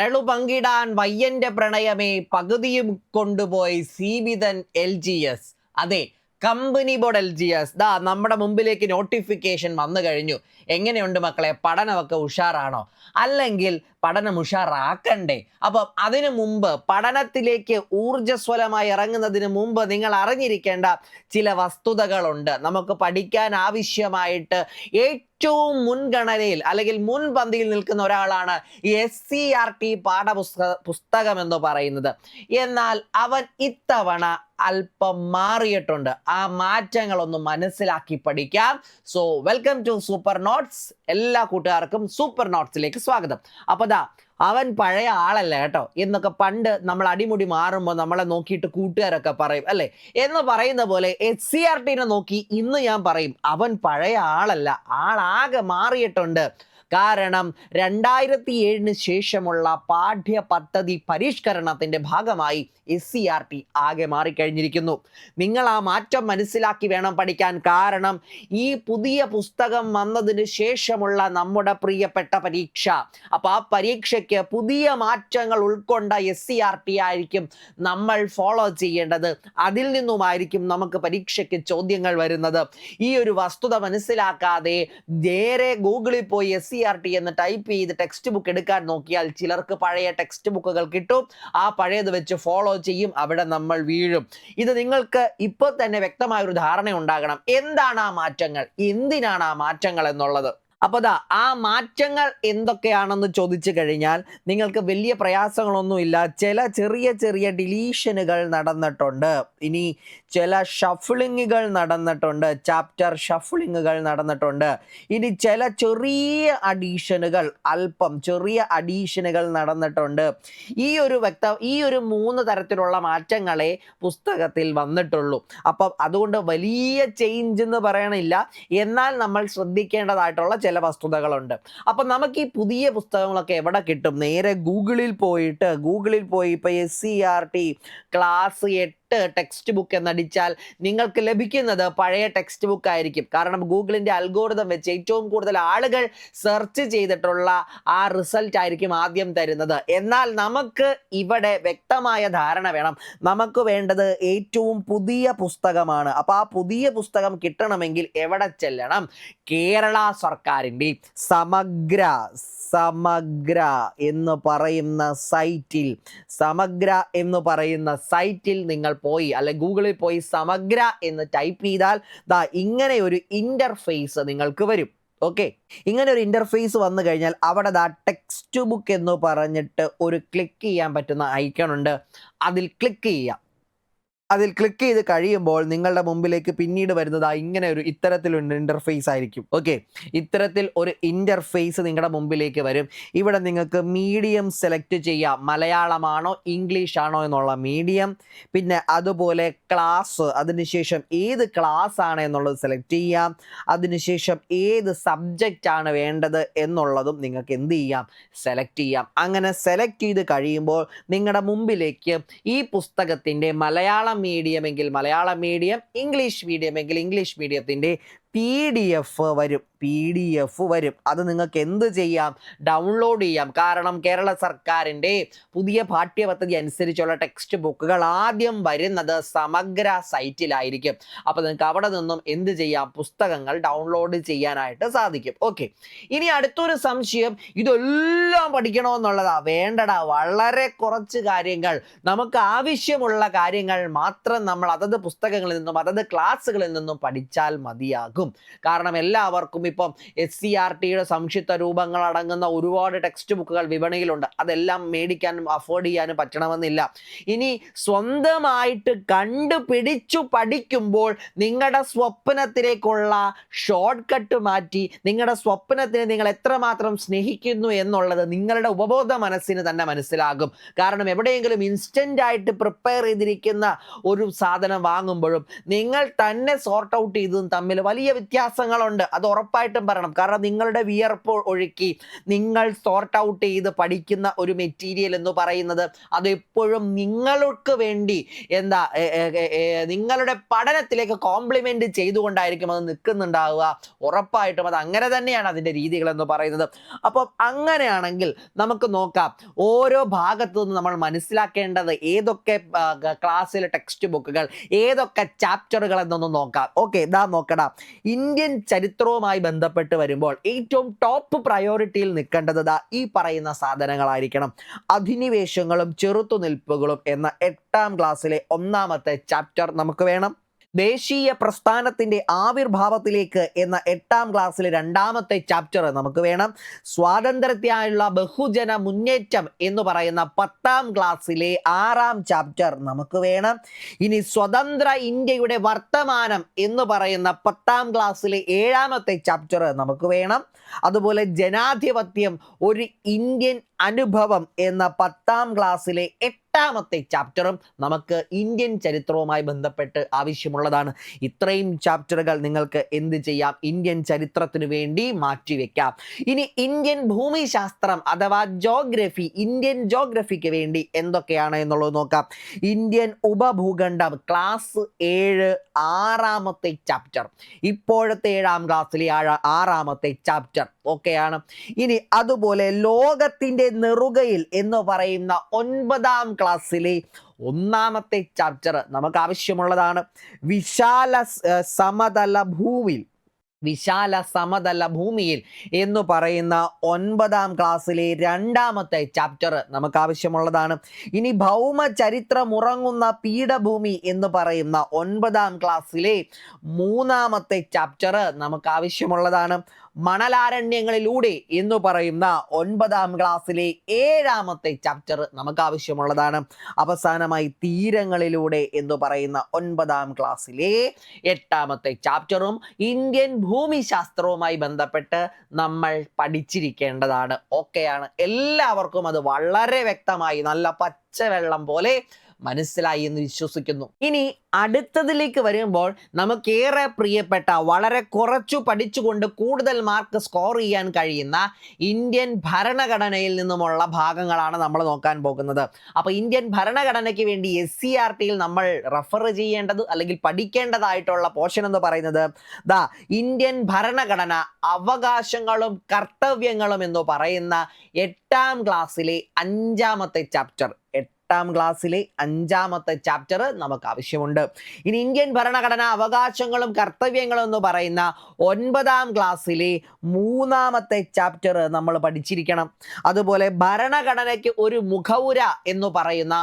കരളു പങ്കിടാൻ വയ്യന്റെ പ്രണയമേ പകുതിയും കൊണ്ടുപോയി സീമിതൻ എൽ ജി എസ് അതെ company board L G S ദാ നമ്മുടെ മുമ്പിലേക്ക് നോട്ടിഫിക്കേഷൻ വന്നു കഴിഞ്ഞു. എങ്ങനെയുണ്ട് മക്കളെ? പഠനമൊക്കെ ഉഷാറാണോ? അല്ലെങ്കിൽ പഠനം ഉഷാറാക്കണ്ടേ? അപ്പം അതിനു മുമ്പ് പഠനത്തിലേക്ക് ഊർജസ്വലമായി ഇറങ്ങുന്നതിന് മുമ്പ് നിങ്ങൾ അറിഞ്ഞിരിക്കേണ്ട ചില വസ്തുതകളുണ്ട്. നമുക്ക് പഠിക്കാൻ ആവശ്യമായിട്ട് ഏറ്റവും മുൻഗണനയിൽ അല്ലെങ്കിൽ മുൻപന്തിയിൽ നിൽക്കുന്ന ഒരാളാണ് എസ് സി ആർ ടി പാഠപുസ്തക പുസ്തകം എന്ന് പറയുന്നത്. എന്നാൽ അവൻ ഇത്തവണ അല്പം മാറിയിട്ടുണ്ട്. ആ മാറ്റങ്ങളൊന്ന് മനസ്സിലാക്കി പഠിക്കാം. So welcome to super notes എല്ലാ കൂട്ടുകാർക്കും സൂപ്പർ നോട്ട്സിലേക്ക് സ്വാഗതം. അപ്പൊ ദാ അവൻ പഴയ ആളല്ല കേട്ടോ. എന്നൊക്കെ പണ്ട് നമ്മൾ അടിമുടി മാറുമ്പോൾ നമ്മളെ നോക്കിയിട്ട് കൂട്ടുകാരൊക്കെ പറയും അല്ലെ? എന്ന് പറയുന്ന പോലെ എച്ച് സി ആർ ടിനെ നോക്കി ഇന്ന് ഞാൻ പറയും അവൻ പഴയ ആളല്ല. ആളാകെ മാറിയിട്ടുണ്ട്. കാരണം രണ്ടായിരത്തി ഏഴിന് ശേഷമുള്ള പാഠ്യ പദ്ധതി പരിഷ്കരണത്തിന്റെ ഭാഗമായി എസ് സി ആർ ടി ആകെ മാറിക്കഴിഞ്ഞിരിക്കുന്നു. നിങ്ങൾ ആ മാറ്റം മനസ്സിലാക്കി വേണം പഠിക്കാൻ. കാരണം ഈ പുതിയ പുസ്തകം വന്നതിന് ശേഷമുള്ള നമ്മുടെ പ്രിയപ്പെട്ട പരീക്ഷ. അപ്പോൾ ആ പരീക്ഷയ്ക്ക് പുതിയ മാറ്റങ്ങൾ ഉൾക്കൊണ്ട എസ് സി ആർ ടി ആയിരിക്കും നമ്മൾ ഫോളോ ചെയ്യേണ്ടത്. അതിൽ നിന്നുമായിരിക്കും നമുക്ക് പരീക്ഷയ്ക്ക് ചോദ്യങ്ങൾ വരുന്നത്. ഈ ഒരു വസ്തുത മനസ്സിലാക്കാതെ നേരെ ഗൂഗിളിൽ പോയി എസ് സി ആർ ടി എന്ന് ടൈപ്പ് ചെയ്ത് ടെക്സ്റ്റ് ബുക്ക് എടുക്കാൻ നോക്കിയാൽ ചിലർക്ക് പഴയ ടെക്സ്റ്റ് ബുക്കുകൾ കിട്ടും. ആ പഴയത് വെച്ച് ഫോളോ ചെയ്യും അവിടെ നമ്മൾ വീഴും. ഇത് നിങ്ങൾക്ക് ഇപ്പോൾ തന്നെ വ്യക്തമായ ഒരു ധാരണ ഉണ്ടാകണം എന്താണ് ആ മാറ്റങ്ങൾ? എന്തിനാണ് ആ മാറ്റങ്ങൾ എന്നുള്ളത്? അപ്പൊ ദാ ആ മാറ്റങ്ങൾ എന്തൊക്കെയാണെന്ന് ചോദിച്ചു കഴിഞ്ഞാൽ നിങ്ങൾക്ക് വലിയ പ്രയാസങ്ങളൊന്നുമില്ല ചില ചെറിയ ചെറിയ ഡിലീഷനുകൾ നടന്നിട്ടുണ്ട്. ഇനി ചില ഷഫിളിങ്ങുകൾ നടന്നിട്ടുണ്ട്. ചാപ്റ്റർ ഷഫിളിങ്ങുകൾ നടന്നിട്ടുണ്ട്. ഇനി ചില ചെറിയ അഡീഷനുകൾ അല്പം ചെറിയ അഡീഷനുകൾ നടന്നിട്ടുണ്ട്. ഈ ഒരു വ്യക്ത ഈ ഒരു മൂന്ന് തരത്തിലുള്ള മാറ്റങ്ങളെ പുസ്തകത്തിൽ വന്നിട്ടുള്ളൂ. അപ്പം അതുകൊണ്ട് വലിയ ചേഞ്ച് എന്ന് പറയണില്ല. എന്നാൽ നമ്മൾ ശ്രദ്ധിക്കേണ്ടതായിട്ടുള്ള ചില വസ്തുതകളുണ്ട്. അപ്പം നമുക്ക് ഈ പുതിയ പുസ്തകങ്ങളൊക്കെ എവിടെ കിട്ടും? നേരെ ഗൂഗിളിൽ പോയിട്ട് ഗൂഗിളിൽ പോയി ഇപ്പോൾ S C R T class എട്ട് ടെക്സ്റ്റ് ബുക്ക് എന്നടിച്ചാൽ നിങ്ങൾക്ക് ലഭിക്കുന്നത് പഴയ ടെക്സ്റ്റ് ബുക്ക് ആയിരിക്കും. കാരണം ഗൂഗിളിന്റെ അൽഗോരിതം വെച്ച് ഏറ്റവും കൂടുതൽ ആളുകൾ സെർച്ച് ചെയ്തിട്ടുള്ള ആ റിസൾട്ട് ആയിരിക്കും ആദ്യം തരുന്നത്. എന്നാൽ നമുക്ക് ഇവിടെ വ്യക്തമായ ധാരണ വേണം. നമുക്ക് വേണ്ടത് ഏറ്റവും പുതിയ പുസ്തകമാണ്. അപ്പോൾ ആ പുതിയ പുസ്തകം കിട്ടണമെങ്കിൽ എവിടെ ചെല്ലണം? കേരള സർക്കാരിന്റെ സമഗ്ര സമഗ്ര എന്ന് പറയുന്ന സൈറ്റിൽ സമഗ്ര എന്ന് പറയുന്ന സൈറ്റിൽ നിങ്ങൾ പോയി അല്ലെ ഗൂഗിളിൽ പോയി സമഗ്ര എന്ന് ടൈപ്പ് ചെയ്താൽ ദാ ഇങ്ങനെ ഒരു ഇന്റർഫേസ് നിങ്ങൾക്ക് വരും. ഓക്കെ ഇങ്ങനെ ഒരു ഇന്റർഫേസ് വന്നു കഴിഞ്ഞാൽ അവിടെ ദാ ടെക്സ്റ്റ് ബുക്ക് എന്ന് പറഞ്ഞിട്ട് ഒരു ക്ലിക്ക് ചെയ്യാൻ പറ്റുന്ന ഐക്കൺ ഉണ്ട്. അതിൽ ക്ലിക്ക് ചെയ്യാം. അതിൽ ക്ലിക്ക് ചെയ്ത് കഴിയുമ്പോൾ നിങ്ങളുടെ മുമ്പിലേക്ക് പിന്നീട് വരുന്നത് ഇങ്ങനെ ഒരു ഇത്തരത്തിലൊരു ഇന്റർഫേസ് ആയിരിക്കും. ഓക്കെ ഇത്തരത്തിൽ ഒരു ഇന്റർഫേസ് നിങ്ങളുടെ മുമ്പിലേക്ക് വരും. ഇവിടെ നിങ്ങൾക്ക് മീഡിയം സെലക്ട് ചെയ്യാം. മലയാളമാണോ ഇംഗ്ലീഷ് ആണോ എന്നുള്ള മീഡിയം പിന്നെ അതുപോലെ ക്ലാസ് അതിനുശേഷം ഏത് ക്ലാസ് ആണ് എന്നുള്ളത് സെലക്ട് ചെയ്യാം. അതിനുശേഷം ഏത് സബ്ജക്റ്റ് ആണ് വേണ്ടത് എന്നുള്ളതും നിങ്ങൾക്ക് എന്ത് ചെയ്യാം? സെലക്ട് ചെയ്യാം. അങ്ങനെ സെലക്ട് ചെയ്ത് കഴിയുമ്പോൾ നിങ്ങളുടെ മുമ്പിലേക്ക് ഈ പുസ്തകത്തിന്റെ മലയാളം മീഡിയം എങ്കിൽ മലയാളം മീഡിയം ഇംഗ്ലീഷ് മീഡിയമെങ്കിൽ ഇംഗ്ലീഷ് മീഡിയത്തിന്റെ പി ഡി എഫ് വരും. പി ഡി എഫ് വരും. അത് നിങ്ങൾക്ക് എന്ത് ചെയ്യാം? ഡൗൺലോഡ് ചെയ്യാം. കാരണം കേരള സർക്കാരിന്റെ പുതിയ പാഠ്യപദ്ധതി അനുസരിച്ചുള്ള ടെക്സ്റ്റ് ബുക്കുകൾ ആദ്യം വരുന്നത് സമഗ്ര സൈറ്റിലായിരിക്കും. അപ്പോൾ നിങ്ങൾക്ക് അവിടെ നിന്നും എന്ത് ചെയ്യാം? പുസ്തകങ്ങൾ ഡൗൺലോഡ് ചെയ്യാനായിട്ട് സാധിക്കും. ഓക്കെ ഇനി അടുത്തൊരു സംശയം. ഇതെല്ലാം പഠിക്കണമെന്നുള്ളതാ. വേണ്ടടാ. വളരെ കുറച്ച് കാര്യങ്ങൾ. നമുക്ക് ആവശ്യമുള്ള കാര്യങ്ങൾ മാത്രം നമ്മൾ അതത് പുസ്തകങ്ങളിൽ നിന്നും അതത് ക്ലാസ്സുകളിൽ നിന്നും പഠിച്ചാൽ മതിയാകും. കാരണം എല്ലാവർക്കും ഇപ്പം എസ് സി ആർ ടിയുടെ സംക്ഷിപ്ത രൂപങ്ങൾ അടങ്ങുന്ന ഒരുപാട് ടെക്സ്റ്റ് ബുക്കുകൾ വിപണിയിലുണ്ട്. അതെല്ലാം മേടിക്കാനും അഫോർഡ് ചെയ്യാനും പറ്റണമെന്നില്ല. ഇനി സ്വന്തമായിട്ട് കണ്ടുപിടിച്ചു പഠിക്കുമ്പോൾ നിങ്ങളുടെ സ്വപ്നത്തിലേക്കുള്ള ഷോർട്ട് കട്ട് മാറ്റി നിങ്ങളുടെ സ്വപ്നത്തിനെ നിങ്ങൾ എത്രമാത്രം സ്നേഹിക്കുന്നു എന്നുള്ളത് നിങ്ങളുടെ ഉപബോധ മനസ്സിന് തന്നെ മനസ്സിലാകും. കാരണം എവിടെയെങ്കിലും ഇൻസ്റ്റന്റ് ആയിട്ട് പ്രിപ്പയർ ചെയ്തിരിക്കുന്ന ഒരു സാധനം വാങ്ങുമ്പോഴും നിങ്ങൾ തന്നെ സോർട്ട് ഔട്ട് ചെയ്തതും തമ്മിൽ വലിയ വ്യത്യാസങ്ങളുണ്ട്. അത് ഉറപ്പായി ഉറപ്പായിട്ടും പറയണം. കാരണം നിങ്ങളുടെ വിയർപ്പ് ഒഴുക്കി നിങ്ങൾ സോർട്ട് ഔട്ട് ചെയ്ത് പഠിക്കുന്ന ഒരു മെറ്റീരിയൽ എന്ന് പറയുന്നത് അത് എപ്പോഴും നിങ്ങൾക്ക് വേണ്ടി എന്താ നിങ്ങളുടെ പഠനത്തിലേക്ക് കോംപ്ലിമെന്റ് ചെയ്തുകൊണ്ടായിരിക്കും അത് നിൽക്കുന്നുണ്ടാവുക. ഉറപ്പായിട്ടും അത് അങ്ങനെ തന്നെയാണ് അതിന്റെ രീതികൾ എന്ന് പറയുന്നത്. അപ്പോൾ അങ്ങനെയാണെങ്കിൽ നമുക്ക് നോക്കാം. ഓരോ ഭാഗത്തു നിന്ന് നമ്മൾ മനസ്സിലാക്കേണ്ടത് ഏതൊക്കെ ക്ലാസ്സിലെ ടെക്സ്റ്റ് ബുക്കുകൾ ഏതൊക്കെ ചാപ്റ്ററുകൾ എന്നൊന്ന് നോക്കാം. ഓക്കെ ഇതാ നോക്കടാ. ഇന്ത്യൻ ചരിത്രവുമായി ബന്ധപ്പെട്ട് വരുമ്പോൾ ഏറ്റവും ടോപ്പ് പ്രയോറിറ്റിയിൽ നിൽക്കേണ്ടത് ഈ പറയുന്ന സാധനങ്ങളായിരിക്കണം. അധിനിവേശങ്ങളും ചെറുത്തുനിൽപ്പുകളും എന്ന എട്ടാം ക്ലാസ്സിലെ ഒന്നാമത്തെ ചാപ്റ്റർ നമുക്ക് വേണം. ദേശീയ പ്രസ്ഥാനത്തിന്റെ ആവിർഭാവത്തിലേക്ക് എന്ന എട്ടാം ക്ലാസ്സിലെ രണ്ടാമത്തെ ചാപ്റ്റർ നമുക്ക് വേണം. സ്വാതന്ത്ര്യത്തിനായുള്ള ബഹുജന മുന്നേറ്റം എന്ന് പറയുന്ന പത്താം ക്ലാസ്സിലെ ആറാം ചാപ്റ്റർ നമുക്ക് വേണം. ഇനി സ്വതന്ത്ര ഇന്ത്യയുടെ വർത്തമാനം എന്ന് പറയുന്ന പത്താം ക്ലാസ്സിലെ ഏഴാമത്തെ ചാപ്റ്റർ നമുക്ക് വേണം. അതുപോലെ ജനാധിപത്യം ഒരു ഇന്ത്യൻ അനുഭവം എന്ന പത്താം ക്ലാസ്സിലെ എട്ടാമത്തെ ചാപ്റ്ററും നമുക്ക് ഇന്ത്യൻ ചരിത്രവുമായി ബന്ധപ്പെട്ട് ആവശ്യമുള്ളതാണ്. ഇത്രയും ചാപ്റ്ററുകൾ നിങ്ങൾക്ക് എന്ത് ചെയ്യാം? ഇന്ത്യൻ ചരിത്രത്തിനു വേണ്ടി മാറ്റിവെക്കാം ഇനി ഇന്ത്യൻ ഭൂമിശാസ്ത്രം അഥവാ ജോഗ്രഫി ഇന്ത്യൻ ജോഗ്രഫിക്ക് വേണ്ടി എന്തൊക്കെയാണ് എന്നുള്ളത് നോക്കാം. ഇന്ത്യൻ ഉപഭൂഖണ്ഡം ക്ലാസ് ഏഴ് ആറാമത്തെ ചാപ്റ്റർ. ഇപ്പോഴത്തെ ഏഴാം ക്ലാസ്സിലെ ആറാമത്തെ ചാപ്റ്റർ. ഒക്കെയാണ്. ഇനി അതുപോലെ ലോകത്തിന്റെ നെറുകയിൽ എന്ന് പറയുന്ന ഒൻപതാം ക്ലാസ്സിലെ ഒന്നാമത്തെ ചാപ്റ്റർ നമുക്ക് ആവശ്യമുള്ളതാണ് വിശാല സമതല ഭൂവിൽ വിശാല സമതല ഭൂമിയിൽ എന്ന് പറയുന്ന ഒൻപതാം ക്ലാസ്സിലെ രണ്ടാമത്തെ ചാപ്റ്റർ നമുക്ക് ആവശ്യമുള്ളതാണ് ഇനി ഭൗമ ചരിത്രം ഉറങ്ങുന്ന പീഠഭൂമി എന്ന് പറയുന്ന ഒൻപതാം ക്ലാസ്സിലെ മൂന്നാമത്തെ ചാപ്റ്റർ നമുക്ക് ആവശ്യമുള്ളതാണ് മണലാരണ്യങ്ങളിലൂടെ എന്ന് പറയുന്ന ഒൻപതാം ക്ലാസ്സിലെ ഏഴാമത്തെ ചാപ്റ്റർ നമുക്ക് ആവശ്യമുള്ളതാണ് അവസാനമായി തീരങ്ങളിലൂടെ എന്ന് പറയുന്ന ഒൻപതാം ക്ലാസ്സിലെ എട്ടാമത്തെ ചാപ്റ്ററും ഇന്ത്യൻ ഭൂമിശാസ്ത്രവുമായി ബന്ധപ്പെട്ട് നമ്മൾ പഠിച്ചിരിക്കേണ്ടതാണ്. ഓക്കെയാണ്. എല്ലാവർക്കും അത് വളരെ വ്യക്തമായി നല്ല പച്ചവെള്ളം പോലെ മനസ്സിലായി എന്ന് വിശ്വസിക്കുന്നു. ഇനി അടുത്തതിലേക്ക് വരുമ്പോൾ നമുക്കേറെ പ്രിയപ്പെട്ട വളരെ കുറച്ചു പഠിച്ചുകൊണ്ട് കൂടുതൽ മാർക്ക് സ്കോർ ചെയ്യാൻ കഴിയുന്ന ഇന്ത്യൻ ഭരണഘടനയിൽ നിന്നുമുള്ള ഭാഗങ്ങളാണ് നമ്മൾ നോക്കാൻ പോകുന്നത്. അപ്പോൾ ഇന്ത്യൻ ഭരണഘടനയ്ക്ക് വേണ്ടി എസ് സി ആർ ടിയിൽ നമ്മൾ റെഫർ ചെയ്യേണ്ടത് അല്ലെങ്കിൽ പഠിക്കേണ്ടതായിട്ടുള്ള പോർഷൻ എന്ന് പറയുന്നത് ദാ ഇന്ത്യൻ ഭരണഘടന അവകാശങ്ങളും കർത്തവ്യങ്ങളും എന്ന് പറയുന്ന എട്ടാം ക്ലാസ്സിലെ അഞ്ചാമത്തെ ചാപ്റ്റർ എട്ടാം ക്ലാസ്സിലെ അഞ്ചാമത്തെ ചാപ്റ്റർ നമുക്ക് ആവശ്യമുണ്ട്. ഇനി ഇന്ത്യൻ ഭരണഘടന അവകാശങ്ങളും കർത്തവ്യങ്ങളും എന്ന് പറയുന്ന ഒൻപതാം ക്ലാസ്സിലെ മൂന്നാമത്തെ ചാപ്റ്റർ നമ്മൾ പഠിച്ചിരിക്കണം. അതുപോലെ ഭരണഘടനയ്ക്ക് ഒരു മുഖവുര എന്ന് പറയുന്ന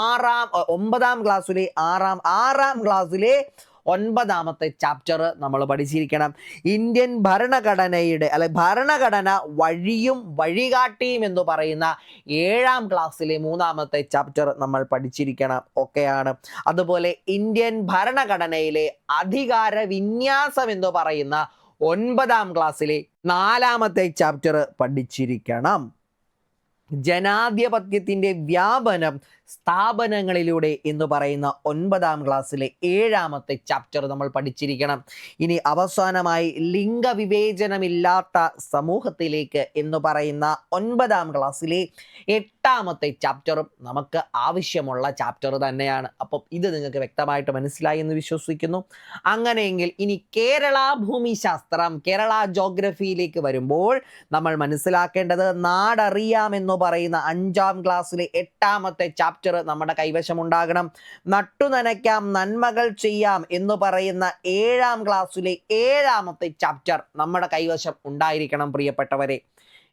ആറാം ഒമ്പതാം ക്ലാസ്സിലെ ആറാം ആറാം ക്ലാസ്സിലെ ഒൻപതാമത്തെ ചാപ്റ്റർ നമ്മൾ പഠിച്ചിരിക്കണം. ഇന്ത്യൻ ഭരണഘടനയുടെ അല്ലെ ഭരണഘടന വഴിയും വഴികാട്ടിയും എന്ന് പറയുന്ന ഏഴാം ക്ലാസ്സിലെ മൂന്നാമത്തെ ചാപ്റ്റർ നമ്മൾ പഠിച്ചിരിക്കണം. ഒക്കെയാണ് അതുപോലെ ഇന്ത്യൻ ഭരണഘടനയിലെ അധികാര വിന്യാസം എന്ന് പറയുന്ന ഒൻപതാം ക്ലാസ്സിലെ നാലാമത്തെ ചാപ്റ്റർ പഠിച്ചിരിക്കണം. ജനാധിപത്യത്തിന്റെ വ്യാപനം സ്ഥാപനങ്ങളിലൂടെ എന്ന് പറയുന്ന ഒൻപതാം ക്ലാസ്സിലെ ഏഴാമത്തെ ചാപ്റ്റർ നമ്മൾ പഠിച്ചിരിക്കണം. ഇനി അവസാനമായി ലിംഗവിവേചനമില്ലാത്ത സമൂഹത്തിലേക്ക് എന്ന് പറയുന്ന ഒൻപതാം ക്ലാസ്സിലെ എട്ടാമത്തെ ചാപ്റ്ററും നമുക്ക് ആവശ്യമുള്ള ചാപ്റ്റർ തന്നെയാണ്. അപ്പം ഇത് നിങ്ങൾക്ക് വ്യക്തമായിട്ട് മനസ്സിലായി എന്ന് വിശ്വസിക്കുന്നു. അങ്ങനെയെങ്കിൽ ഇനി കേരള ഭൂമിശാസ്ത്രം കേരള ജോഗ്രഫിയിലേക്ക് വരുമ്പോൾ നമ്മൾ മനസ്സിലാക്കേണ്ടത് നാടറിയാമെന്ന് പറയുന്ന അഞ്ചാം ക്ലാസ്സിലെ എട്ടാമത്തെ ചാപ്റ്റർ നമ്മുടെ കൈവശം ഉണ്ടാകണം നട്ടു നനയ്ക്കാം നന്മകൾ ചെയ്യാം എന്ന് പറയുന്ന ഏഴാം ക്ലാസ്സിലെ ഏഴാമത്തെ ചാപ്റ്റർ നമ്മുടെ കൈവശം ഉണ്ടായിരിക്കണം പ്രിയപ്പെട്ടവരെ.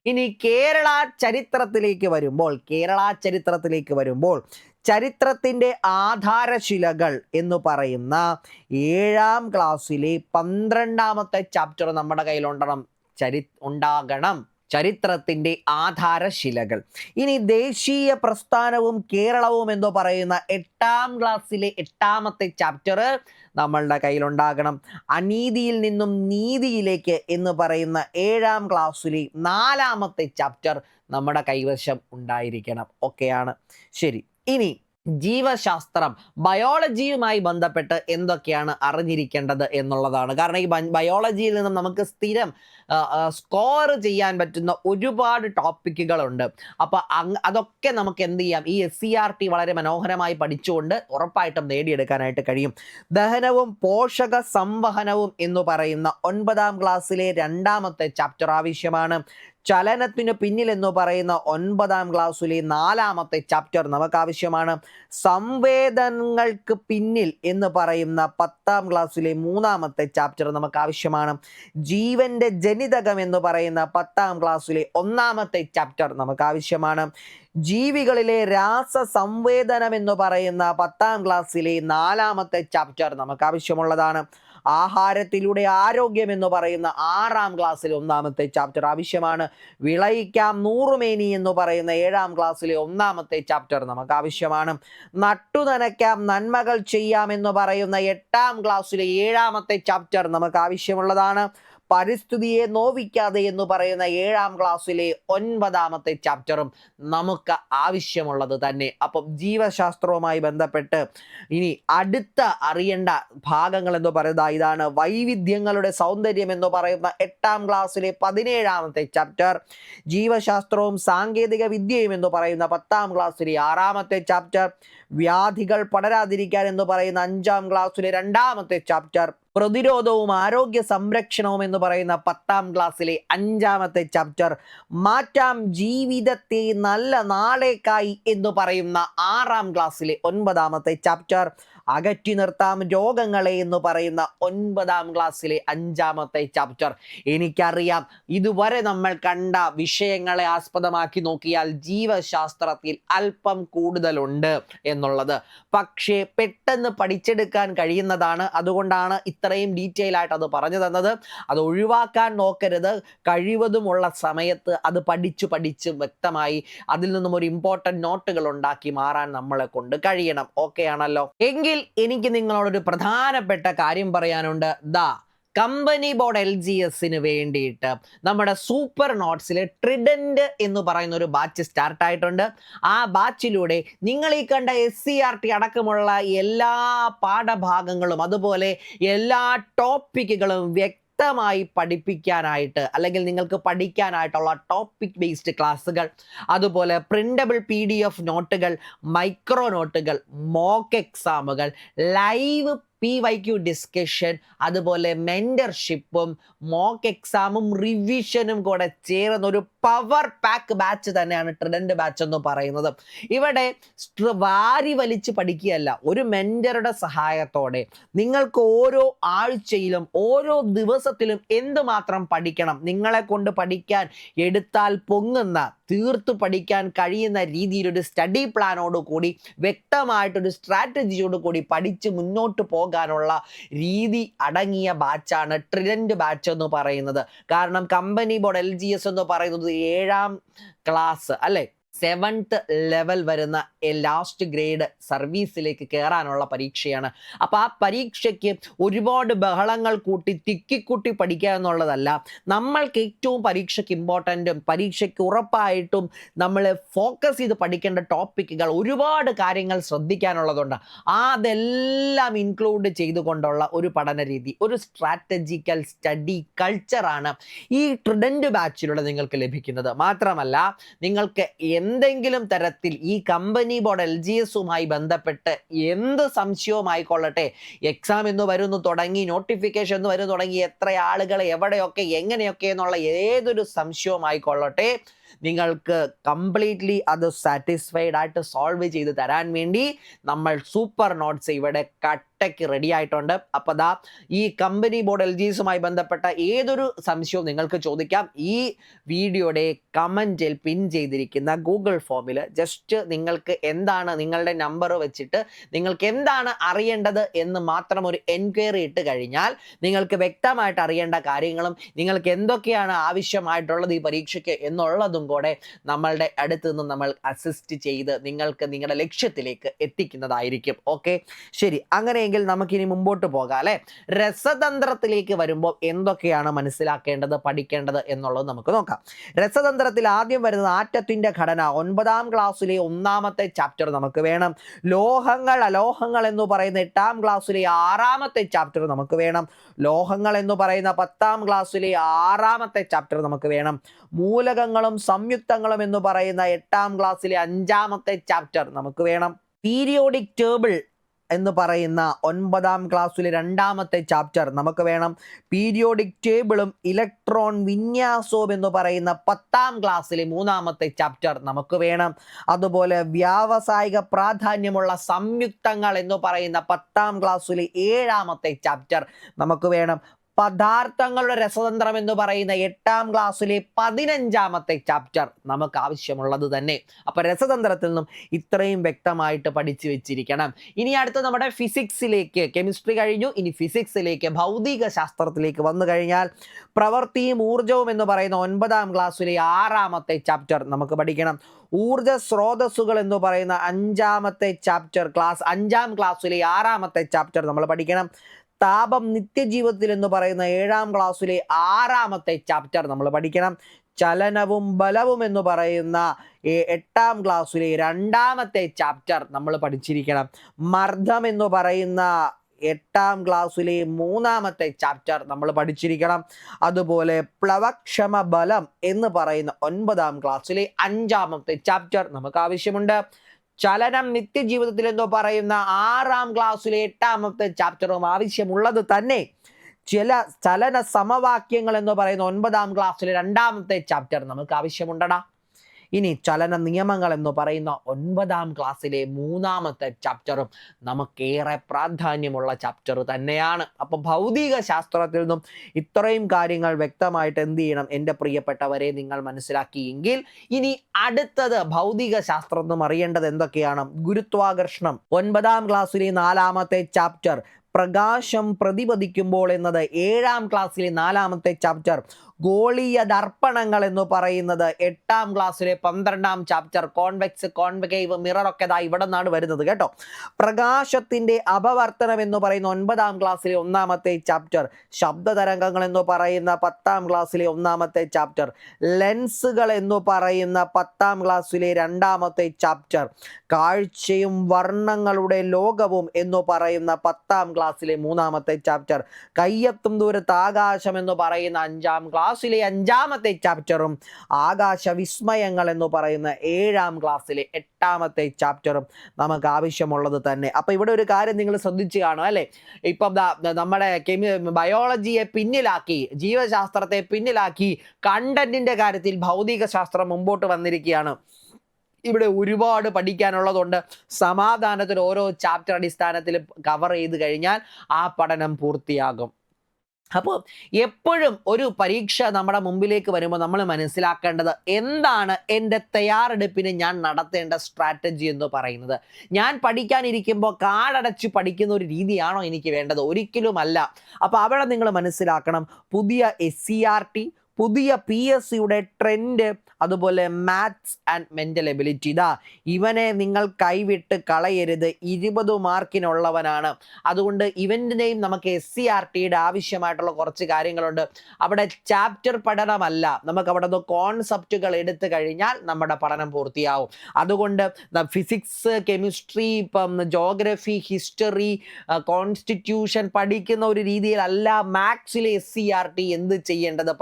ഇനി കേരള ചരിത്രത്തിലേക്ക് വരുമ്പോൾ കേരള ചരിത്രത്തിലേക്ക് വരുമ്പോൾ ചരിത്രത്തിന്റെ ആധാരശിലകൾ എന്ന് പറയുന്ന ഏഴാം ക്ലാസ്സിലെ പന്ത്രണ്ടാമത്തെ ചാപ്റ്റർ നമ്മുടെ കയ്യിലുണ്ടണം. ചരി ഉണ്ടാകണം. ചരിത്രത്തിന്റെ ആധാരശിലകൾ. ഇനി ദേശീയ പ്രസ്ഥാനവും കേരളവും എന്ന് പറയുന്ന എട്ടാം ക്ലാസ്സിലെ എട്ടാമത്തെ ചാപ്റ്റർ നമ്മളുടെ കയ്യിലുണ്ടാകണം. അനീതിയിൽ നിന്നും നീതിയിലേക്ക് എന്ന് പറയുന്ന ഏഴാം ക്ലാസ്സിലെ നാലാമത്തെ ചാപ്റ്റർ നമ്മുടെ കൈവശം ഉണ്ടായിരിക്കണം. ഒക്കെയാണ്. ശരി. ഇനി ജീവശാസ്ത്രം ബയോളജിയുമായി ബന്ധപ്പെട്ട് എന്തൊക്കെയാണ് അറിഞ്ഞിരിക്കേണ്ടത് എന്നുള്ളതാണ്. കാരണം ഈ ബയോളജിയിൽ നിന്നും നമുക്ക് സ്ഥിരം സ്കോർ ചെയ്യാൻ പറ്റുന്ന ഒരുപാട് ടോപ്പിക്കുകളുണ്ട് അപ്പോൾ അതൊക്കെ നമുക്ക് എന്ത് ചെയ്യാം? ഈ എസ് സി ആർ ടി വളരെ മനോഹരമായി പഠിച്ചുകൊണ്ട് ഉറപ്പായിട്ടും നേടിയെടുക്കാനായിട്ട് കഴിയും. ദഹനവും പോഷക സംവഹനവും എന്ന് പറയുന്ന ഒൻപതാം ക്ലാസ്സിലെ രണ്ടാമത്തെ ചാപ്റ്റർ ആവശ്യമാണ്. ചലനത്തിന് പിന്നിൽ എന്ന് പറയുന്ന ഒൻപതാം ക്ലാസ്സിലെ നാലാമത്തെ ചാപ്റ്റർ നമുക്ക് ആവശ്യമാണ് സംവേദനങ്ങൾക്ക് പിന്നിൽ എന്ന് പറയുന്ന പത്താം ക്ലാസ്സിലെ മൂന്നാമത്തെ ചാപ്റ്റർ നമുക്ക് ആവശ്യമാണ് ജീവന്റെ ജനിതകം എന്ന് പറയുന്ന പത്താം ക്ലാസ്സിലെ ഒന്നാമത്തെ ചാപ്റ്റർ നമുക്ക് ആവശ്യമാണ് ജീവികളിലെ രാസ സംവേദനം എന്ന് പറയുന്ന പത്താം ക്ലാസ്സിലെ നാലാമത്തെ ചാപ്റ്റർ നമുക്ക് ആവശ്യമുള്ളതാണ് ആഹാരത്തിലൂടെ ആരോഗ്യം എന്ന് പറയുന്ന ആറാം ക്ലാസ്സിലെ ഒന്നാമത്തെ ചാപ്റ്റർ ആവശ്യമാണ് വിളയിക്കാം നൂറുമേനി എന്ന് പറയുന്ന ഏഴാം ക്ലാസ്സിലെ ഒന്നാമത്തെ ചാപ്റ്റർ നമുക്ക് ആവശ്യമാണ്. നട്ടു നനയ്ക്കാം നന്മകൾ ചെയ്യാം എന്ന് പറയുന്ന എട്ടാം ക്ലാസ്സിലെ ഏഴാമത്തെ ചാപ്റ്റർ നമുക്ക് ആവശ്യമുള്ളതാണ്. പരിസ്ഥിതിയെ നോവിക്കാതെ എന്ന് പറയുന്ന ഏഴാം ക്ലാസ്സിലെ ഒൻപതാമത്തെ ചാപ്റ്ററും നമുക്ക് ആവശ്യമുള്ളത് തന്നെ. അപ്പം ജീവശാസ്ത്രവുമായി ബന്ധപ്പെട്ട് ഇനി അടുത്ത അറിയേണ്ട ഭാഗങ്ങൾ എന്ന് പറയുന്നത് ഇതാണ്. വൈവിധ്യങ്ങളുടെ സൗന്ദര്യം എന്ന് പറയുന്ന എട്ടാം ക്ലാസ്സിലെ പതിനേഴാമത്തെ ചാപ്റ്റർ ജീവശാസ്ത്രവും സാങ്കേതിക വിദ്യയും എന്ന് പറയുന്ന പത്താം ക്ലാസ്സിലെ ആറാമത്തെ ചാപ്റ്റർ വ്യാധികൾ പടരാതിരിക്കാൻ എന്ന് പറയുന്ന അഞ്ചാം ക്ലാസ്സിലെ രണ്ടാമത്തെ ചാപ്റ്റർ പ്രതിരോധവും ആരോഗ്യ സംരക്ഷണവും എന്ന് പറയുന്ന പത്താം ക്ലാസ്സിലെ അഞ്ചാമത്തെ ചാപ്റ്റർ മാറ്റാം ജീവിതത്തെ നല്ല നാളേക്കായി എന്ന് പറയുന്ന ആറാം ക്ലാസ്സിലെ ഒൻപതാമത്തെ ചാപ്റ്റർ അകറ്റി നിർത്താം രോഗങ്ങളെ എന്ന് പറയുന്ന ഒൻപതാം ക്ലാസ്സിലെ അഞ്ചാമത്തെ ചാപ്റ്റർ എനിക്കറിയാം ഇതുവരെ നമ്മൾ കണ്ട വിഷയങ്ങളെ ആസ്പദമാക്കി നോക്കിയാൽ ജീവശാസ്ത്രത്തിൽ അല്പം കൂടുതലുണ്ട് എന്നുള്ളത്. പക്ഷേ പെട്ടെന്ന് പഠിച്ചെടുക്കാൻ കഴിയുന്നതാണ്. അതുകൊണ്ടാണ് ഇത്രയും ഡീറ്റെയിൽ ആയിട്ട് അത് പറഞ്ഞു തന്നത്. അത് ഒഴിവാക്കാൻ നോക്കരുത്. കഴിവതുമുള്ള സമയത്ത് അത് പഠിച്ചു പഠിച്ച് വ്യക്തമായി അതിൽ നിന്നും ഒരു ഇമ്പോർട്ടന്റ് നോട്ടുകൾ ഉണ്ടാക്കി മാറാൻ നമ്മളെ കൊണ്ട് കഴിയണം. ഓക്കെ ആണല്ലോ? എങ്കിൽ എനിക്ക് നിങ്ങളോടൊരു പ്രധാനപ്പെട്ട കാര്യം പറയാനുണ്ട്. ദാ കമ്പനി ബോർഡ് എൽ ജി എസിന് വേണ്ടിയിട്ട് നമ്മുടെ സൂപ്പർ നോട്ട്സിലെ ട്രിഡന്റ് എന്ന് പറയുന്ന ഒരു ബാച്ച് സ്റ്റാർട്ട് ആയിട്ടുണ്ട്. ആ ബാച്ചിലൂടെ നിങ്ങൾ ഈ കണ്ട എസ് സി ആർ ടി അടക്കമുള്ള എല്ലാ പാഠഭാഗങ്ങളും അതുപോലെ എല്ലാ ടോപ്പിക്കുകളും വ്യക്തമായി പഠിപ്പിക്കാനായിട്ട് അല്ലെങ്കിൽ നിങ്ങൾക്ക് പഠിക്കാനായിട്ടുള്ള ടോപ്പിക് ബേസ്ഡ് ക്ലാസ്സുകൾ അതുപോലെ പ്രിന്റബിൾ പി ഡി എഫ് നോട്ടുകൾ മൈക്രോ നോട്ടുകൾ mock എക്സാമുകൾ live P Y Q discussion അതുപോലെ മെന്റർഷിപ്പും മോക്ക് എക്സാമും റിവിഷനും കൂടെ ചേർന്ന ഒരു പവർ പാക്ക് ബാച്ച് തന്നെയാണ് ട്രിഡന്റ് ബാച്ച് എന്ന് പറയുന്നത്. ഇവിടെ വാരി വലിച്ച് പഠിക്കുകയല്ല ഒരു മെന്ററുടെ സഹായത്തോടെ നിങ്ങൾക്ക് ഓരോ ആഴ്ചയിലും ഓരോ ദിവസത്തിലും എന്തുമാത്രം പഠിക്കണം നിങ്ങളെ കൊണ്ട് പഠിക്കാൻ എടുത്താൽ പൊങ്ങുന്ന തീർത്തു പഠിക്കാൻ കഴിയുന്ന രീതിയിലൊരു സ്റ്റഡി പ്ലാനോട് കൂടി വ്യക്തമായിട്ടൊരു സ്ട്രാറ്റജിയോട് കൂടി പഠിച്ച് മുന്നോട്ട് പോകാനുള്ള രീതി അടങ്ങിയ ബാച്ചാണ് ട്രിഡന്റ് ബാച്ച് എന്ന് പറയുന്നത്. കാരണം കമ്പനി ബോർഡ് എൽ എന്ന് പറയുന്നത് ഏഴാം ക്ലാസ് അല്ലെ? സെവൻത്ത് ലെവൽ വരുന്ന ലാസ്റ്റ് ഗ്രേഡ് സർവീസിലേക്ക് കയറാനുള്ള പരീക്ഷയാണ്. അപ്പോൾ ആ പരീക്ഷയ്ക്ക് ഒരുപാട് ബഹളങ്ങൾ കൂട്ടി തിക്കിക്കൂട്ടി പഠിക്കുക എന്നുള്ളതല്ല നമ്മൾക്ക് ഏറ്റവും പരീക്ഷയ്ക്ക് ഇമ്പോർട്ടന്റും പരീക്ഷയ്ക്ക് ഉറപ്പായിട്ടും നമ്മൾ ഫോക്കസ് ചെയ്ത് പഠിക്കേണ്ട ടോപ്പിക്കുകൾ ഒരുപാട് കാര്യങ്ങൾ ശ്രദ്ധിക്കാനുള്ളതുണ്ട്. അതെല്ലാം ഇൻക്ലൂഡ് ചെയ്തുകൊണ്ടുള്ള ഒരു പഠന രീതി ഒരു സ്ട്രാറ്റജിക്കൽ സ്റ്റഡി കൾച്ചറാണ് ഈ ട്രിഡന്റ് ബാച്ചിലൂടെ നിങ്ങൾക്ക് ലഭിക്കുന്നത്. മാത്രമല്ല നിങ്ങൾക്ക് എന്തെങ്കിലും തരത്തിൽ ഈ കമ്പനി ബോർഡ് എൽ ജി എസുമായി ബന്ധപ്പെട്ട് എന്ത് സംശയവുമായിക്കൊള്ളട്ടെ? എക്സാം എന്ന് വരുന്നു തുടങ്ങി നോട്ടിഫിക്കേഷൻ എന്ന് വരുന്നു തുടങ്ങി എത്ര ആളുകൾ എവിടെയൊക്കെ എങ്ങനെയൊക്കെ എന്നുള്ള ഏതൊരു സംശയവുമായിക്കൊള്ളട്ടെ? നിങ്ങൾക്ക് കംപ്ലീറ്റ്ലി അത് സാറ്റിസ്ഫൈഡ് ആയിട്ട് സോൾവ് ചെയ്ത് തരാൻ വേണ്ടി നമ്മൾ സൂപ്പർ നോട്ട്സ് ഇവിടെ കട്ടയ്ക്ക് റെഡി ആയിട്ടുണ്ട്. അപ്പോൾ ദാ ഈ കമ്പനി ബോർഡ് എൽ ജിസുമായി ബന്ധപ്പെട്ട ഏതൊരു സംശയവും നിങ്ങൾക്ക് ചോദിക്കാം. ഈ വീഡിയോയുടെ കമന്റിൽ പിൻ ചെയ്തിരിക്കുന്ന ഗൂഗിൾ ഫോമിൽ ജസ്റ്റ് നിങ്ങൾക്ക് എന്താണ് നിങ്ങളുടെ നമ്പർ വെച്ചിട്ട് നിങ്ങൾക്ക് എന്താണ് അറിയേണ്ടത് എന്ന് മാത്രം ഒരു എൻക്വയറി ഇട്ട് കഴിഞ്ഞാൽ നിങ്ങൾക്ക് വ്യക്തമായിട്ട് അറിയേണ്ട കാര്യങ്ങളും നിങ്ങൾക്ക് എന്തൊക്കെയാണ് ആവശ്യമായിട്ടുള്ളത് ഈ പരീക്ഷയ്ക്ക് എന്നുള്ളതും കൂടെ നമ്മളുടെ അടുത്ത് നിന്ന് നമ്മൾ അസിസ്റ്റ് ചെയ്ത് നിങ്ങൾക്ക് നിങ്ങളുടെ ലക്ഷ്യത്തിലേക്ക് എത്തിക്കുന്നതായിരിക്കും. ഓക്കെ ശരി. അങ്ങനെയെങ്കിൽ നമുക്കിനി മുമ്പോട്ട് പോകാം അല്ലെ? രസതന്ത്രത്തിലേക്ക് വരുമ്പോൾ എന്തൊക്കെയാണ് മനസ്സിലാക്കേണ്ടത് പഠിക്കേണ്ടത് എന്നുള്ളത് നമുക്ക് നോക്കാം. രസതന്ത്രത്തിൽ ആദ്യം വരുന്നത് ആറ്റത്തിന്റെ ഘടന. ഒൻപതാം ക്ലാസ്സിലെ ഒന്നാമത്തെ ചാപ്റ്റർ നമുക്ക് വേണം. ലോഹങ്ങൾ അലോഹങ്ങൾ എന്ന് പറയുന്ന എട്ടാം ക്ലാസ്സിലെ ആറാമത്തെ ചാപ്റ്റർ നമുക്ക് വേണം. ലോഹങ്ങൾ എന്ന് പറയുന്ന പത്താം ക്ലാസ്സിലെ ആറാമത്തെ ചാപ്റ്റർ നമുക്ക് വേണം. മൂലകങ്ങളും സംയുക്തങ്ങളും എന്ന് പറയുന്ന എട്ടാം ക്ലാസ്സിലെ അഞ്ചാമത്തെ ചാപ്റ്റർ നമുക്ക് വേണം. പീരിയോഡിക് ടേബിൾ എന്ന് പറയുന്ന ഒൻപതാം ക്ലാസ്സിലെ രണ്ടാമത്തെ ചാപ്റ്റർ നമുക്ക് വേണം. പീരിയോഡിക് ടേബിളും ഇലക്ട്രോൺ വിന്യാസവും എന്ന് പറയുന്ന പത്താം ക്ലാസ്സിലെ മൂന്നാമത്തെ ചാപ്റ്റർ നമുക്ക് വേണം. അതുപോലെ വ്യാവസായിക പ്രാധാന്യമുള്ള സംയുക്തങ്ങൾ എന്ന് പറയുന്ന പത്താം ക്ലാസ്സിലെ ഏഴാമത്തെ ചാപ്റ്റർ നമുക്ക് വേണം. പദാർത്ഥങ്ങളുടെ രസതന്ത്രം എന്ന് പറയുന്ന എട്ടാം ക്ലാസ്സിലെ പതിനഞ്ചാമത്തെ ചാപ്റ്റർ നമുക്ക് ആവശ്യമുള്ളത് തന്നെ. അപ്പൊ രസതന്ത്രത്തിൽ നിന്നും ഇത്രയും വ്യക്തമായിട്ട് പഠിച്ചു വെച്ചിരിക്കണം. ഇനി അടുത്ത് നമ്മുടെ ഫിസിക്സിലേക്ക് കെമിസ്ട്രി കഴിഞ്ഞു. ഇനി ഫിസിക്സിലേക്ക് ഭൗതിക ശാസ്ത്രത്തിലേക്ക് വന്നു കഴിഞ്ഞാൽ പ്രവൃത്തിയും ഊർജവും എന്ന് പറയുന്ന ഒൻപതാം ക്ലാസ്സിലെ ആറാമത്തെ ചാപ്റ്റർ നമുക്ക് പഠിക്കണം. ഊർജ സ്രോതസ്സുകൾ എന്ന് പറയുന്ന അഞ്ചാമത്തെ ചാപ്റ്റർ ക്ലാസ് അഞ്ചാം ക്ലാസ്സിലെ ആറാമത്തെ ചാപ്റ്റർ നമ്മൾ പഠിക്കണം. താപം നിത്യജീവിതത്തിൽ എന്ന് പറയുന്ന ഏഴാം ക്ലാസ്സിലെ ആറാമത്തെ ചാപ്റ്റർ നമ്മൾ പഠിക്കണം. ചലനവും ബലവും എന്ന് പറയുന്ന എട്ടാം ക്ലാസ്സിലെ രണ്ടാമത്തെ ചാപ്റ്റർ നമ്മൾ പഠിച്ചിരിക്കണം. മർദ്ദം എന്ന് പറയുന്ന എട്ടാം ക്ലാസ്സിലെ മൂന്നാമത്തെ ചാപ്റ്റർ നമ്മൾ പഠിച്ചിരിക്കണം. അതുപോലെ പ്ലവക്ഷമ ബലം എന്ന് പറയുന്ന ഒൻപതാം ക്ലാസ്സിലെ അഞ്ചാമത്തെ ചാപ്റ്റർ നമുക്ക് ആവശ്യമുണ്ട്. ചലനം നിത്യജീവിതത്തിൽ എന്തോ പറയുന്ന ആറാം ക്ലാസ്സിലെ എട്ടാമത്തെ ചാപ്റ്ററും ആവശ്യമുള്ളത് തന്നെ ചില ചലന സമവാക്യങ്ങൾ എന്ന് പറയുന്ന ഒൻപതാം ക്ലാസ്സിലെ രണ്ടാമത്തെ ചാപ്റ്റർ നമുക്ക് ആവശ്യമുണ്ടടാ. ഇനി ചലന നിയമങ്ങൾ എന്ന് പറയുന്ന ഒൻപതാം ക്ലാസ്സിലെ മൂന്നാമത്തെ ചാപ്റ്ററും നമുക്കേറെ പ്രാധാന്യമുള്ള ചാപ്റ്റർ തന്നെയാണ്. അപ്പൊ ഭൗതിക ശാസ്ത്രത്തിൽ നിന്നും ഇത്രയും കാര്യങ്ങൾ വ്യക്തമായിട്ട് എന്ത് ചെയ്യണം? എന്റെ പ്രിയപ്പെട്ടവരെ നിങ്ങൾ മനസ്സിലാക്കിയെങ്കിൽ ഇനി അടുത്തത് ഭൗതിക ശാസ്ത്രം എന്നും അറിയേണ്ടത് എന്തൊക്കെയാണ്? ഗുരുത്വാകർഷണം. ഒൻപതാം ക്ലാസ്സിലെ നാലാമത്തെ ചാപ്റ്റർ പ്രകാശം പ്രതിപതിക്കുമ്പോൾ എന്നത് ഏഴാം ക്ലാസ്സിലെ നാലാമത്തെ ചാപ്റ്റർ ഗോളീയ ദർപ്പണങ്ങൾ എന്ന് പറയുന്നത് എട്ടാം ക്ലാസ്സിലെ പന്ത്രണ്ടാം ചാപ്റ്റർ കോൺവെക്സ് കോൺവെക്കേവ് മിറർ ഒക്കെ ദാ ഇവിടെ നിന്നാണ് വരുന്നത് കേട്ടോ. പ്രകാശത്തിന്റെ അപവർത്തനം എന്ന് പറയുന്ന ഒൻപതാം ക്ലാസ്സിലെ ഒന്നാമത്തെ ചാപ്റ്റർ ശബ്ദ തരംഗങ്ങൾ എന്ന് പറയുന്ന പത്താം ക്ലാസ്സിലെ ഒന്നാമത്തെ ചാപ്റ്റർ ലെൻസുകൾ എന്ന് പറയുന്ന പത്താം ക്ലാസ്സിലെ രണ്ടാമത്തെ ചാപ്റ്റർ കാഴ്ചയും വർണങ്ങളുടെ ലോകവും എന്ന് പറയുന്ന പത്താം ക്ലാസ്സിലെ മൂന്നാമത്തെ ചാപ്റ്റർ കയ്യെത്തും ദൂരത്ത് ആകാശം എന്ന് പറയുന്ന അഞ്ചാം ക്ലാസ്സിലെ അഞ്ചാമത്തെ ചാപ്റ്ററും ആകാശ വിസ്മയങ്ങൾ എന്ന് പറയുന്ന ഏഴാം ക്ലാസ്സിലെ എട്ടാമത്തെ ചാപ്റ്ററും നമുക്ക് ആവശ്യമുള്ളത് തന്നെ. അപ്പൊ ഇവിടെ ഒരു കാര്യം നിങ്ങൾ ശ്രദ്ധിച്ചു കാണും അല്ലെ? ഇപ്പം നമ്മുടെ കെമി ബയോളജിയെ പിന്നിലാക്കി ജീവശാസ്ത്രത്തെ പിന്നിലാക്കി കണ്ടന്റിന്റെ കാര്യത്തിൽ ഭൗതിക ശാസ്ത്രം മുമ്പോട്ട് വന്നിരിക്കുകയാണ്. ഇവിടെ ഒരുപാട് പഠിക്കാനുള്ളതുകൊണ്ട് സമാധാനത്തിൽ ഓരോ ചാപ്റ്റർ അടിസ്ഥാനത്തിൽ കവർ ചെയ്ത് കഴിഞ്ഞാൽ ആ പഠനം പൂർത്തിയാകും. അപ്പോൾ എപ്പോഴും ഒരു പരീക്ഷ നമ്മുടെ മുമ്പിലേക്ക് വരുമ്പോൾ നമ്മൾ മനസ്സിലാക്കേണ്ടത് എന്താണ് എന്റെ തയ്യാറെടുപ്പിന് ഞാൻ നടത്തേണ്ട സ്ട്രാറ്റജി എന്ന് പറയുന്നത്. ഞാൻ പഠിക്കാനിരിക്കുമ്പോൾ കാടടച്ച് പഠിക്കുന്ന ഒരു രീതിയാണോ എനിക്ക് വേണ്ടത്? ഒരിക്കലുമല്ല. അപ്പോൾ അവിടെ നിങ്ങൾ മനസ്സിലാക്കണം. പുതിയ എസ് സി ആർ ടി പുതിയ പി എസ് സിയുടെ ട്രെൻഡ് അതുപോലെ മാത്സ് ആൻഡ് മെന്റൽ എബിലിറ്റി ഇതാ ഇവനെ നിങ്ങൾ കൈവിട്ട് കളയരുത്. ഇരുപത് മാർക്കിനുള്ളവനാണ്. അതുകൊണ്ട് ഇവന്റിനെയും നമുക്ക് എസ് സി ആർ ടിയുടെ ആവശ്യമായിട്ടുള്ള കുറച്ച് കാര്യങ്ങളുണ്ട്. അവിടെ ചാപ്റ്റർ പഠനമല്ല. നമുക്ക് അവിടെ നിന്ന് കോൺസെപ്റ്റുകൾ എടുത്തു കഴിഞ്ഞാൽ നമ്മുടെ പഠനം പൂർത്തിയാവും. അതുകൊണ്ട് ഫിസിക്സ് കെമിസ്ട്രി ഇപ്പം ജോഗ്രഫി ഹിസ്റ്ററി കോൺസ്റ്റിറ്റ്യൂഷൻ പഠിക്കുന്ന ഒരു രീതിയിലല്ല മാത്സിലെ എസ് സി ആർ ടി എന്ത് ചെയ്യേണ്ടത്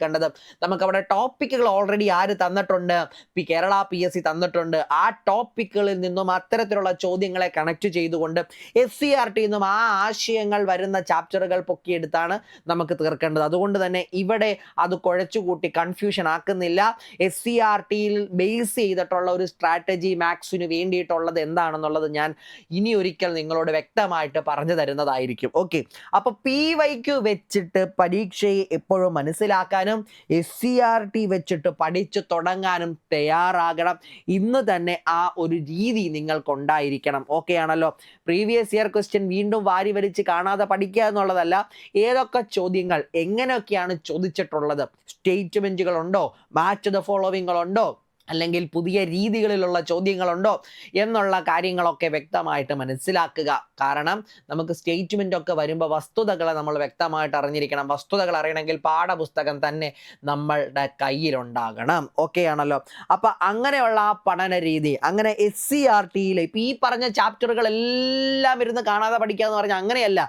പഠിച്ചെടുക്കേണ്ടത് നമുക്ക് അവിടെ ടോപ്പിക്കുകൾ ഓൾറെഡി ആര് തന്നിട്ടുണ്ട്? P Kerala P S C തന്നിട്ടുണ്ട്. ആ ടോപ്പിക്കുകളിൽ നിന്നും അത്തരത്തിലുള്ള ചോദ്യങ്ങളെ കണക്ട് ചെയ്തുകൊണ്ട് എസ് സി ആർ ടി നിന്നും ആ ആശയങ്ങൾ വരുന്ന ചാപ്റ്ററുകൾ പൊക്കിയെടുത്താണ് നമുക്ക് തീർക്കേണ്ടത്. അതുകൊണ്ട് തന്നെ ഇവിടെ അത് കുഴച്ചുകൂട്ടി കൺഫ്യൂഷൻ ആക്കുന്നില്ല. എസ് സി ആർ ടിയിൽ ബേസ് ചെയ്തിട്ടുള്ള ഒരു സ്ട്രാറ്റജി മാത്സിന് വേണ്ടിയിട്ടുള്ളത് എന്താണെന്നുള്ളത് ഞാൻ ഇനി ഒരിക്കൽ നിങ്ങളോട് വ്യക്തമായിട്ട് പറഞ്ഞു തരുന്നതായിരിക്കും. ഓക്കെ അപ്പൊ പി വൈക്ക് വെച്ചിട്ട് പരീക്ഷയെ എപ്പോഴും മനസ്സിലാക്കാനും എസ് സി ആർ ടി വെച്ചിട്ട് പഠിച്ചു തുടങ്ങാനും തയ്യാറാകണം. ഇന്ന് തന്നെ ആ ഒരു രീതി നിങ്ങൾക്കുണ്ടായിരിക്കണം. ഓക്കെ ആണല്ലോ? പ്രീവിയസ് ഇയർ ക്വസ്റ്റ്യൻ വീണ്ടും വാരി വലിച്ച് കാണാതെ പഠിക്കുക എന്നുള്ളതല്ല ഏതൊക്കെ ചോദ്യങ്ങൾ എങ്ങനെയൊക്കെയാണ് ചോദിച്ചിട്ടുള്ളത്? സ്റ്റേറ്റ്മെന്റുകളുണ്ടോ മാച്ച് ദ ഫോളോവിങ്ങുകളുണ്ടോ അല്ലെങ്കിൽ പുതിയ രീതികളിലുള്ള ചോദ്യങ്ങളുണ്ടോ എന്നുള്ള കാര്യങ്ങളൊക്കെ വ്യക്തമായിട്ട് മനസ്സിലാക്കുക. കാരണം നമുക്ക് സ്റ്റേറ്റ്മെന്റ് ഒക്കെ വരുമ്പോൾ വസ്തുതകളെ നമ്മൾ വ്യക്തമായിട്ട് അറിഞ്ഞിരിക്കണം. വസ്തുതകൾ അറിയണമെങ്കിൽ പാഠപുസ്തകം തന്നെ നമ്മളുടെ കയ്യിലുണ്ടാകണം. ഓക്കെ ആണല്ലോ? അപ്പം അങ്ങനെയുള്ള ആ പഠന രീതി അങ്ങനെ എസ് സി ആർ ടിയിൽ ഇപ്പം ഈ പറഞ്ഞ ചാപ്റ്ററുകളെല്ലാം ഇരുന്ന് കാണാതെ പഠിക്കുക എന്ന് പറഞ്ഞാൽ അങ്ങനെയല്ല.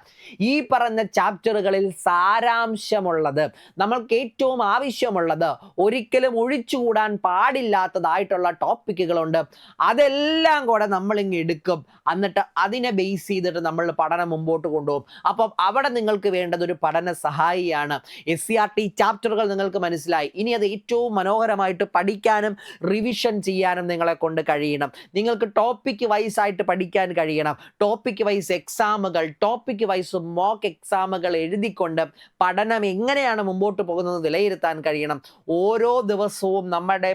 ഈ പറഞ്ഞ ചാപ്റ്ററുകളിൽ സാരാംശമുള്ളത് നമ്മൾക്ക് ഏറ്റവും ആവശ്യമുള്ളത് ഒരിക്കലും ഒഴിച്ചുകൂടാൻ പാടില്ലാത്തതായിട്ടുള്ള ടോപ്പിക്കുകളുണ്ട് അതെല്ലാം കൂടെ നമ്മളിങ്ങ് എടുക്കും. എന്നിട്ട് അതിനെ ബേസ് ചെയ്തിട്ട് നമ്മൾ പഠനം മുമ്പോട്ട് കൊണ്ടുപോകും. അപ്പം അവിടെ നിങ്ങൾക്ക് വേണ്ടത് ഒരു പഠന സഹായിയാണ്. എസ് സി ആർ ടി ചാപ്റ്ററുകൾ നിങ്ങൾക്ക് മനസ്സിലായി. ഇനി അത് ഏറ്റവും മനോഹരമായിട്ട് പഠിക്കാനും റിവിഷൻ ചെയ്യാനും നിങ്ങളെ കൊണ്ട് കഴിയണം. നിങ്ങൾക്ക് ടോപ്പിക്ക് വൈസ് ആയിട്ട് പഠിക്കാൻ കഴിയണം. ടോപ്പിക്ക് വൈസ് എക്സാമുകൾ ടോപ്പിക്ക് വൈസ് മോക്ക് എക്സാമുകൾ എഴുതിക്കൊണ്ട് പഠനം എങ്ങനെയാണ് മുമ്പോട്ട് പോകുന്നത് വിലയിരുത്താൻ കഴിയണം. ഓരോ ദിവസവും നമ്മുടെ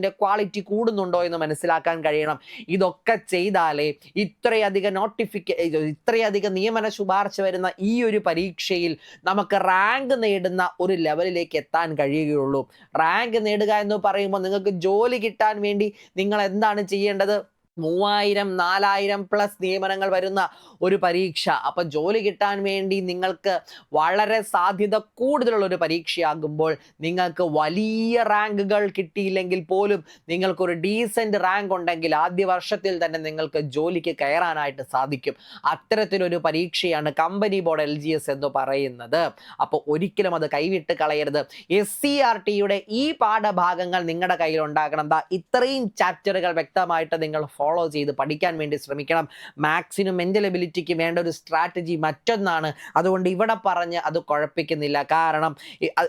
പഠനത്തിന്റെ ക്വാളിറ്റി കൂടുന്നുണ്ടോ എന്ന് മനസ്സിലാക്കാൻ കഴിയണം. ഇതൊക്കെ ചെയ്താലേ ഇത്രയധികം നോട്ടിഫിക്ക ഇത്രയധികം നിയമന ശുപാർശ വരുന്ന ഈ ഒരു പരീക്ഷയിൽ നമുക്ക് റാങ്ക് നേടുന്ന ഒരു ലെവലിലേക്ക് എത്താൻ കഴിയുകയുള്ളൂ. റാങ്ക് നേടുക എന്ന് പറയുമ്പോൾ നിങ്ങൾക്ക് ജോലി കിട്ടാൻ വേണ്ടി നിങ്ങൾ എന്താണ് ചെയ്യേണ്ടത്? മൂവായിരം നാലായിരം പ്ലസ് നിയമനങ്ങൾ വരുന്ന ഒരു പരീക്ഷ. അപ്പം ജോലി കിട്ടാൻ വേണ്ടി നിങ്ങൾക്ക് വളരെ സാധ്യത കൂടുതലുള്ള ഒരു പരീക്ഷയാകുമ്പോൾ നിങ്ങൾക്ക് വലിയ റാങ്കുകൾ കിട്ടിയില്ലെങ്കിൽ പോലും നിങ്ങൾക്കൊരു ഡീസന്റ് റാങ്ക് ഉണ്ടെങ്കിൽ ആദ്യ വർഷത്തിൽ തന്നെ നിങ്ങൾക്ക് ജോലിക്ക് കയറാനായിട്ട് സാധിക്കും. അത്തരത്തിലൊരു പരീക്ഷയാണ് കമ്പനി ബോർഡ് എൽ എന്ന് പറയുന്നത്. അപ്പോൾ ഒരിക്കലും അത് കൈവിട്ട് കളയരുത്. എസ് സി ആർ ടിയുടെ ഈ പാഠഭാഗങ്ങൾ നിങ്ങളുടെ കയ്യിൽ ഉണ്ടാകണം ദാ ഇത്രയും ചാപ്റ്ററുകൾ വ്യക്തമായിട്ട് നിങ്ങൾ ഫോളോ ചെയ്ത് പഠിക്കാൻ വേണ്ടി ശ്രമിക്കണം. മാത്സിനും മെന്റൽ എബിലിറ്റിക്ക് വേണ്ട ഒരു സ്ട്രാറ്റജി മറ്റൊന്നാണ്. അതുകൊണ്ട് ഇവിടെ പറഞ്ഞ് അത് കുഴപ്പിക്കുന്നില്ല. കാരണം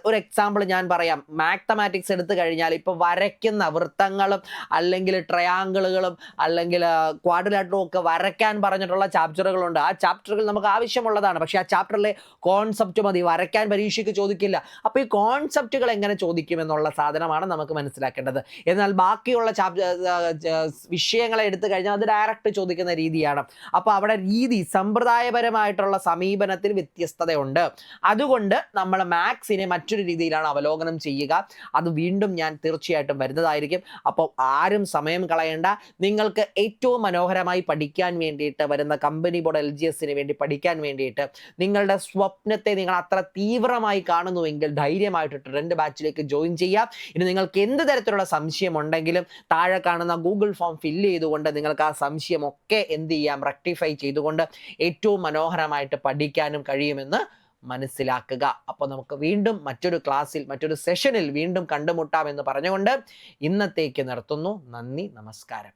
ഒരു എക്സാമ്പിൾ ഞാൻ പറയാം. മാത്തമാറ്റിക്സ് എടുത്തു കഴിഞ്ഞാൽ ഇപ്പോൾ വരയ്ക്കുന്ന വൃത്തങ്ങളും അല്ലെങ്കിൽ ട്രയാങ്കിളുകളും അല്ലെങ്കിൽ ക്വാഡ്രിലാറ്ററും ഒക്കെ വരയ്ക്കാൻ പറഞ്ഞിട്ടുള്ള ചാപ്റ്ററുകളുണ്ട് ആ ചാപ്റ്ററുകൾ നമുക്ക് ആവശ്യമുള്ളതാണ്. പക്ഷേ ആ ചാപ്റ്ററിലെ കോൺസെപ്റ്റ് മതി. വരയ്ക്കാൻ പരീക്ഷയ്ക്ക് ചോദിക്കില്ല. അപ്പോൾ ഈ കോൺസെപ്റ്റുകൾ എങ്ങനെ ചോദിക്കുമെന്നുള്ള സാധനമാണ് നമുക്ക് മനസ്സിലാക്കേണ്ടത്. എന്നാൽ ബാക്കിയുള്ള ചാപ്റ്റർ വിഷയങ്ങളെ എടുത്തു കഴിഞ്ഞാൽ അത് ഡയറക്റ്റ് ചോദിക്കുന്ന രീതിയാണ്. അപ്പോൾ അവിടെ രീതി സമ്പ്രദായപരമായിട്ടുള്ള സമീപനത്തിൽ വ്യത്യസ്തതയുണ്ട്. അതുകൊണ്ട് നമ്മൾ മാത്സിനെ മറ്റൊരു രീതിയിലാണ് അവലോകനം ചെയ്യുക. അത് വീണ്ടും ഞാൻ തീർച്ചയായിട്ടും വരുന്നതായിരിക്കും. അപ്പോൾ ആരും സമയം കളയേണ്ട. നിങ്ങൾക്ക് ഏറ്റവും മനോഹരമായി പഠിക്കാൻ വേണ്ടിയിട്ട് വരുന്ന കമ്പനി ബോർഡ് എൽ ജി എസിന് വേണ്ടി പഠിക്കാൻ വേണ്ടിയിട്ട് നിങ്ങളുടെ സ്വപ്നത്തെ നിങ്ങൾ അത്ര തീവ്രമായി കാണുന്നുവെങ്കിൽ ധൈര്യമായിട്ട് ട്രെൻഡ് ബാച്ചിലേക്ക് ജോയിൻ ചെയ്യാം ഇനി നിങ്ങൾക്ക് എന്ത് തരത്തിലുള്ള സംശയം ഉണ്ടെങ്കിലും താഴെ കാണുന്ന ഗൂഗിൾ ഫോം ഫില്ല് ചെയ്തുകൊണ്ട് നിങ്ങൾക്ക് ആ സംശയമൊക്കെ എന്ത് ചെയ്യാം റെക്ടിഫൈ ചെയ്തുകൊണ്ട് ഏറ്റവും മനോഹരമായിട്ട് പഠിക്കാനും കഴിയുമെന്ന് മനസ്സിലാക്കുക. അപ്പോൾ നമുക്ക് വീണ്ടും മറ്റൊരു ക്ലാസ്സിൽ മറ്റൊരു സെഷനിൽ വീണ്ടും കണ്ടുമുട്ടാം എന്ന് പറഞ്ഞുകൊണ്ട് ഇന്നത്തേക്ക് നിർത്തുന്നു. നന്ദി നമസ്കാരം.